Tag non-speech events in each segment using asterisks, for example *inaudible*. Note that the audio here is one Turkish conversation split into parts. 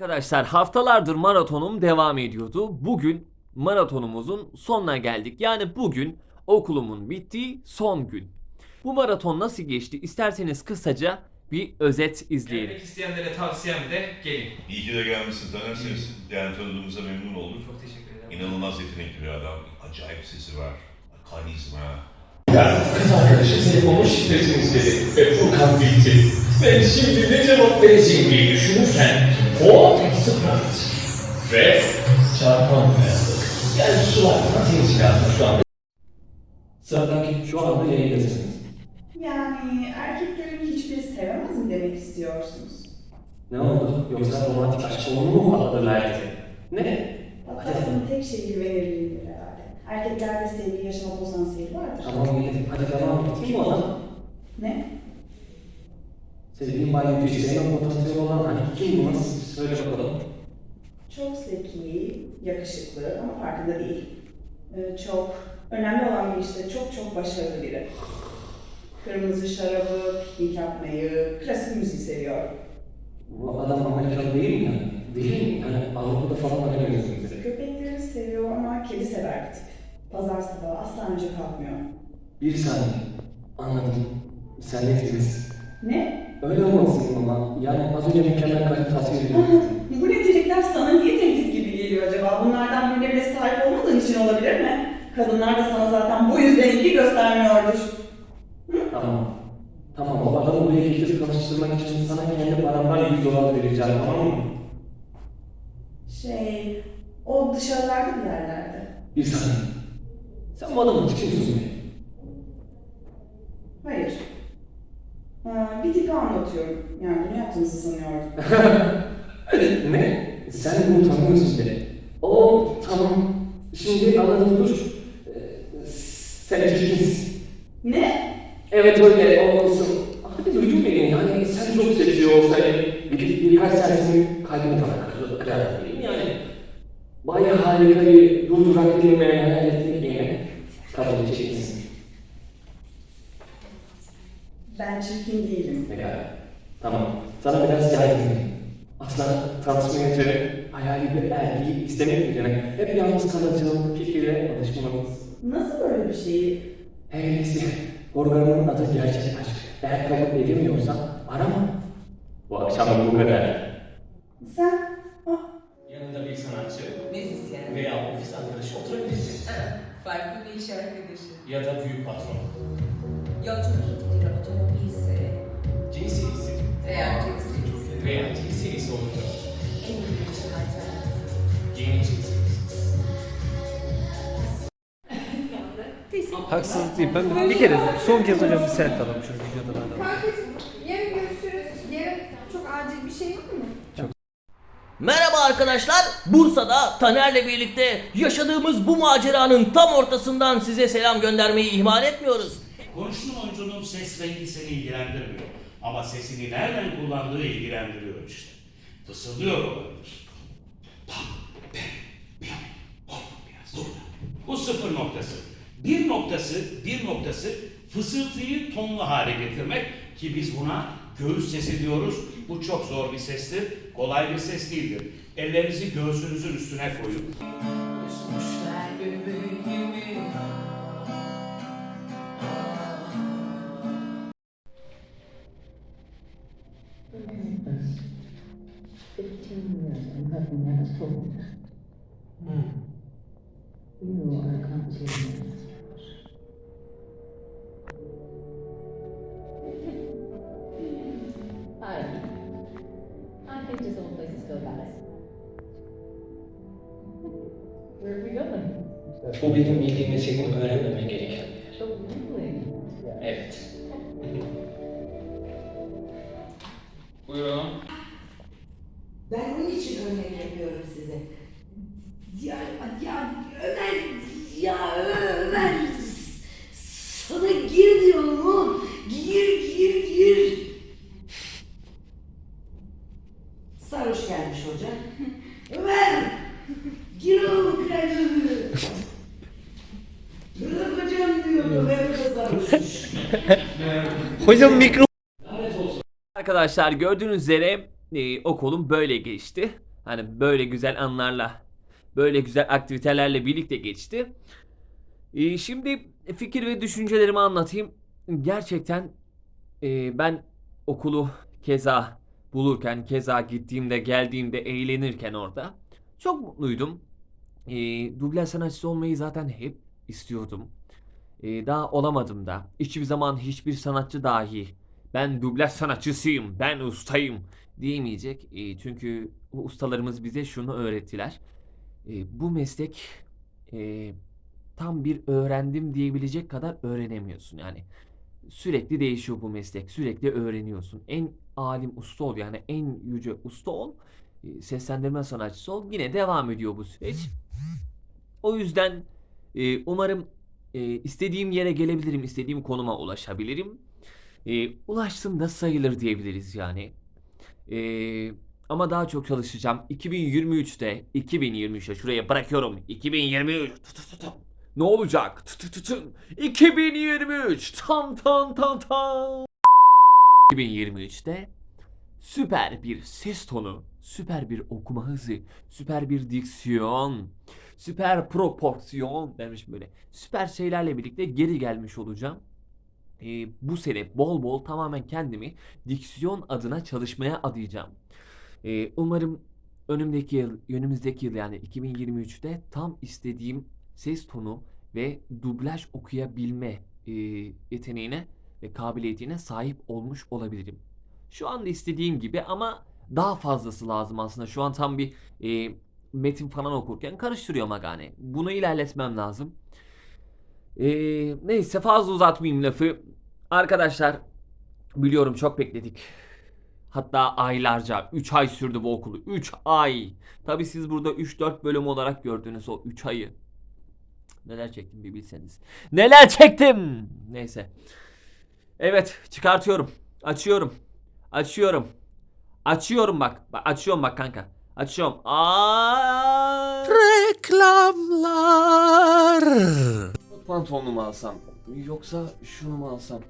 Arkadaşlar haftalardır maratonum devam ediyordu. Bugün maratonumuzun sonuna geldik. Yani bugün okulumun bittiği son gün. Bu maraton nasıl geçti? İsterseniz kısaca bir özet izleyelim. Gelmek isteyenlere tavsiyem de gelin. İyi ki de gelmişsin tanırsınız. Yani tanıdığımıza memnun olduk. Çok teşekkür ederim. İnanılmaz yetenekli bir adam. Acayip sesi var. Karizma. Ya kız arkadaşı telefonun şifresini istedi ve Furkan bitti. Ben şimdi ne cevap vereceğim diye düşünürken hop sıfır. Ve çarpan beyazlık. Yani sularına temiz lazım şu anda. Sıradaki şu anda yayındasınız. Yani erkeklerin hiçbiri sevemez mi demek istiyorsunuz? Ne oldu? Yoksa romantik aşk olunu mu patladı layıkı? Ne? Hatta tek şey herhalde. Erkeklerde sevgi yaşama potansiyeli vardır. Tamam iyi. Hadi devam et. Kim o adam? Ne? Sevdiğin bayi bir sevme potansiyeli olan hani kim bu? Söyle bakalım. Çok zeki, yakışıklı ama farkında değil. Ee, çok önemli olan bir işte çok çok başarılı biri. Kırmızı şarabı, piknik yapmayı, klasik müziği seviyor. Bu adam Amerikalı değil mi yani? Değil mi? Yani Avrupa'da falan oynamıyorsun bize. Köpekleri seviyor ama kedi sever bir tip. Pazar sabahı asla önce kalkmıyor. Bir saniye. Anladım. Sen ne temiz. Ne? Öyle olmalısın ama. Yani az önce mükemmel kalp tasvir ediyorum. Bu nitelikler sana niye tehdit gibi geliyor acaba? Bunlardan birine bile sahip olmadığın için olabilir mi? Kadınlar da sana zaten bu yüzden ilgi göstermiyordur. tamam. Tamam o adamı buraya getirip tanıştırmak için sana kendi paramdan 100 dolar vereceğim tamam mı? Şey, o dışarılarda bir yerlerde. Bir saniye. Sen bu adamın çıkıyorsun be. Hayır. Ee, bir tipi anlatıyorum. Yani bunu yaptığınızı sanıyordum. *laughs* ne? Sen bunu tanımıyorsun bile. O tamam. Şimdi anladım dur. Ee, sen çirkinsin. ne? Evet öyle olmalısın. Hadi duydun beni yani sen çok seviyor olsaydın bir, birkaç sersemi kalbini falan diyeyim yani. Bayağı harika bir durdurak kelimeye hayal bir erkeği istemek yerine hep yalnız kalacağım fikriyle alışmamız. Nasıl böyle bir şeyi? Her neyse, programın adı gerçek aşk. Eğer kabul edemiyorsan arama. Bu akşam bu kadar. Sen... Ah, Yanında bir sanatçı Müzisyen. veya ofis arkadaşı oturabilir mi? Ha, farklı bir iş arkadaşı. Ya da büyük patron. Yolculuk ettiği otomobilse Cinsiyeti veya cinsiyeti veya cinsiyeti olacak. Haksızlık değil. Ben bir kere son kez hocam bir selfie alalım şu videoda. Kankacığım yarın görüşürüz. Yarın çok acil bir şey var mı? Merhaba arkadaşlar. Bursa'da Taner'le birlikte yaşadığımız bu maceranın tam ortasından size selam göndermeyi ihmal etmiyoruz. Konuştuğun oyuncunun ses rengi seni ilgilendirmiyor. Ama sesini nereden kullandığı ilgilendiriyor işte. Fısıldıyor olabilir. Pam, pem, piyam, hop, biraz dur. Bu sıfır noktası. Bir noktası, bir noktası fısıltıyı tonlu hale getirmek ki biz buna göğüs sesi diyoruz. Bu çok zor bir sestir. Kolay bir ses değildir. Ellerinizi göğsünüzün üstüne koyun. Üzmüşler bebeğimi. Hi. Bu benim bildiğim ve senin öğrenmemen gereken bir yer. Evet. *laughs* Ben onun için örnek yapıyorum size. Ya, ya Ömer, ya Ömer, sana gir diyorum oğlum. Gir, gir, gir. Sarhoş gelmiş hoca. *laughs* Ömer, gir oğlum kalbime. *laughs* hocam mikro Arkadaşlar gördüğünüz üzere e, okulum böyle geçti. Hani böyle güzel anlarla, böyle güzel aktivitelerle birlikte geçti. E, şimdi fikir ve düşüncelerimi anlatayım. Gerçekten e, ben okulu keza bulurken, keza gittiğimde, geldiğimde, eğlenirken orada çok mutluydum. E, dublaj sanatçısı olmayı zaten hep istiyordum. E, daha olamadım da. Hiçbir zaman hiçbir sanatçı dahi ben dublaj sanatçısıyım, ben ustayım diyemeyecek. E, çünkü bu ustalarımız bize şunu öğrettiler. E, bu meslek e, tam bir öğrendim diyebilecek kadar öğrenemiyorsun. Yani sürekli değişiyor bu meslek. Sürekli öğreniyorsun. En alim usta ol yani en yüce usta ol. e, Seslendirme sanatçısı ol. Yine devam ediyor bu süreç. O yüzden e, umarım e, istediğim yere gelebilirim. istediğim konuma ulaşabilirim. E, ulaştım da sayılır diyebiliriz yani. E, ama daha çok çalışacağım. 2023'te 2023'te şuraya bırakıyorum. 2023 tı tı tı tı. ne olacak? Tı tı tı. 2023 tam tam tam tam. 2023'te süper bir ses tonu, süper bir okuma hızı, süper bir diksiyon, süper proporsiyon dermiş böyle. Süper şeylerle birlikte geri gelmiş olacağım. Ee, bu sene bol bol tamamen kendimi diksiyon adına çalışmaya adayacağım. Ee, umarım önümdeki yıl, önümüzdeki yıl yani 2023'te tam istediğim ses tonu ve dublaj okuyabilme e, yeteneğine ve kabiliyetine sahip olmuş olabilirim. Şu anda istediğim gibi ama daha fazlası lazım aslında. Şu an tam bir e, metin falan okurken karıştırıyorum agane. Bunu ilerletmem lazım. E, neyse fazla uzatmayayım lafı. Arkadaşlar biliyorum çok bekledik. Hatta aylarca 3 ay sürdü bu okulu. 3 ay. Tabi siz burada 3-4 bölüm olarak gördünüz o 3 ayı. Neler çektim bir bilseniz. Neler çektim. Neyse. Evet çıkartıyorum. Açıyorum. Açıyorum. Açıyorum. Bak açıyorum bak kanka. Açıyorum. Aa! Reklamlar. Pantolonu mu alsam? Yoksa şunu mu alsam?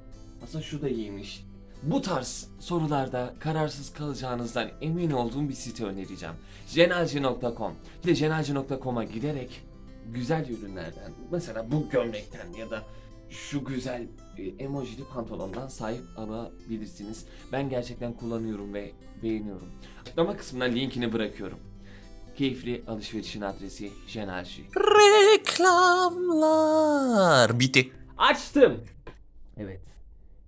Aslında şu da iyiymiş. Bu tarz sorularda kararsız kalacağınızdan emin olduğum bir site önereceğim. jenalci.com Bir de jenalci.com'a giderek güzel ürünlerden mesela bu gömlekten ya da şu güzel e, emojili pantolondan sahip alabilirsiniz. Ben gerçekten kullanıyorum ve beğeniyorum. Açıklama kısmına linkini bırakıyorum. Keyifli alışverişin adresi Jenalci. Reklamlar. Bitti. Açtım. Evet.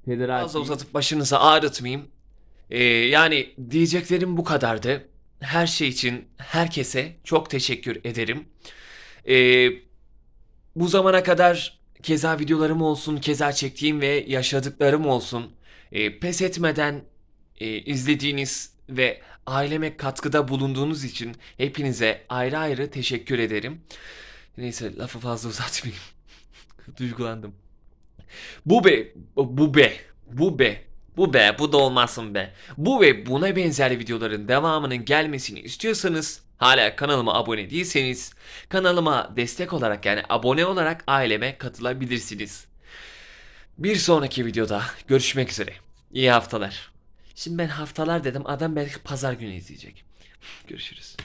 Federal Fazla uzatıp başınızı ağrıtmayayım. Ee, yani diyeceklerim bu kadardı. Her şey için herkese çok teşekkür ederim. Ee, bu zamana kadar keza videolarım olsun, keza çektiğim ve yaşadıklarım olsun. ee, pes etmeden e, izlediğiniz ve aileme katkıda bulunduğunuz için hepinize ayrı ayrı teşekkür ederim. Neyse lafı fazla *laughs* uzatmayayım. Duygulandım. Bu be, bu be, bu be, bu be, bu da olmasın be. Bu ve buna benzer videoların devamının gelmesini istiyorsanız hala kanalıma abone değilseniz kanalıma destek olarak yani abone olarak aileme katılabilirsiniz. Bir sonraki videoda görüşmek üzere. İyi haftalar. Şimdi ben haftalar dedim adam belki pazar günü izleyecek. Görüşürüz.